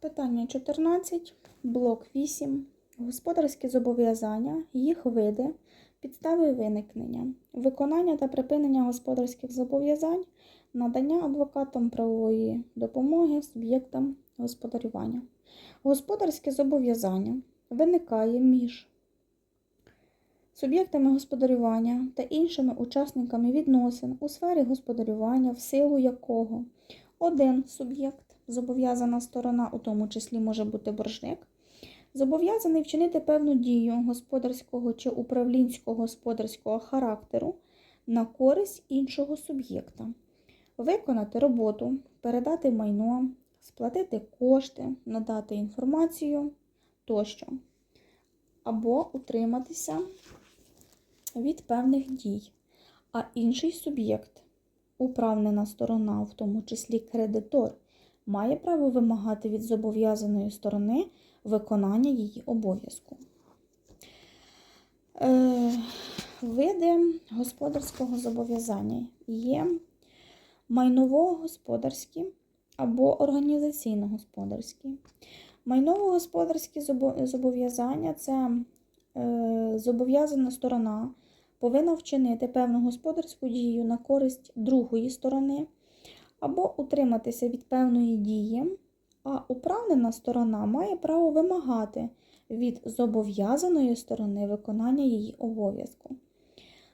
Питання 14, блок 8. Господарські зобов'язання, їх види, підстави виникнення, виконання та припинення господарських зобов'язань, надання адвокатам правової допомоги суб'єктам господарювання. Господарське зобов'язання виникає між суб'єктами господарювання та іншими учасниками відносин у сфері господарювання, в силу якого один суб'єкт, зобов'язана сторона, у тому числі може бути боржник, зобов'язаний вчинити певну дію господарського чи управлінського господарського характеру на користь іншого суб'єкта, виконати роботу, передати майно, сплатити кошти, надати інформацію тощо, або утриматися від певних дій, а інший суб'єкт, управнена сторона, в тому числі кредитор, має право вимагати від зобов'язаної сторони виконання її обов'язку. Е, види господарського зобов'язання є майново-господарські або організаційно-господарські. Майново-господарські зобов'язання це е, зобов'язана сторона повинна вчинити певну господарську дію на користь другої сторони або утриматися від певної дії, а управлена сторона має право вимагати від зобов'язаної сторони виконання її обов'язку.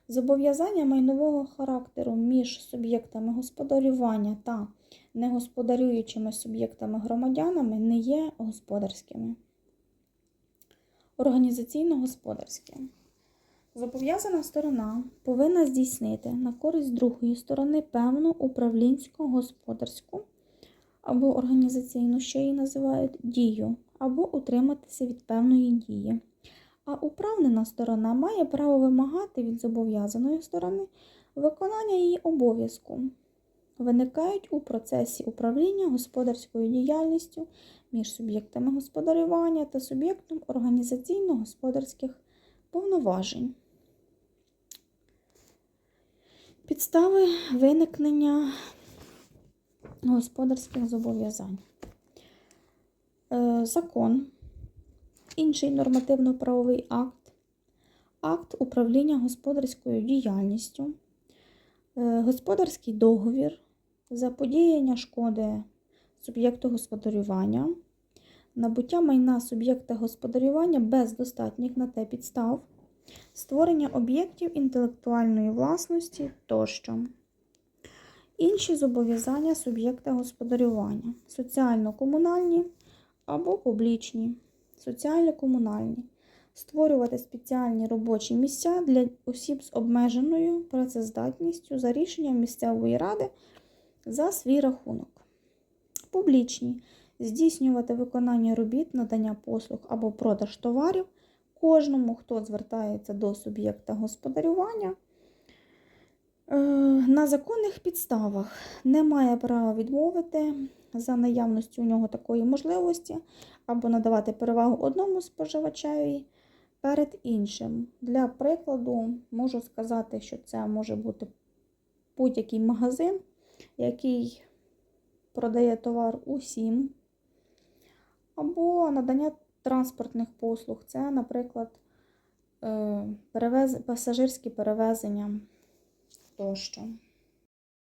Зобов'язання майнового характеру між суб'єктами господарювання та негосподарюючими суб'єктами-громадянами не є господарськими. Організаційно-господарське. Зобов'язана сторона повинна здійснити на користь другої сторони певну управлінську господарську або організаційну, що її називають дію, або утриматися від певної дії. А управлена сторона має право вимагати від зобов'язаної сторони виконання її обов'язку. Виникають у процесі управління господарською діяльністю між суб'єктами господарювання та суб'єктом організаційно-господарських повноважень. Підстави виникнення господарських зобов'язань. Е, Закон, інший нормативно-правовий акт, акт управління господарською діяльністю, е, господарський договір, заподіяння шкоди суб'єкту господарювання, набуття майна суб'єкта господарювання без достатніх на те підстав, створення об'єктів інтелектуальної власності тощо. Інші зобов'язання суб'єкта господарювання соціально-комунальні або публічні, соціально-комунальні, створювати спеціальні робочі місця для осіб з обмеженою працездатністю за рішенням місцевої ради за свій рахунок. Публічні здійснювати виконання робіт, надання послуг або продаж товарів кожному, хто звертається до суб'єкта господарювання. е, На законних підставах не має права відмовити за наявністю у нього такої можливості, або надавати перевагу одному споживачеві перед іншим. Для прикладу, можу сказати, що це може бути будь-який магазин, який продає товар усім, або надання транспортних послуг. Це, наприклад, е, перевез... пасажирські перевезення тощо.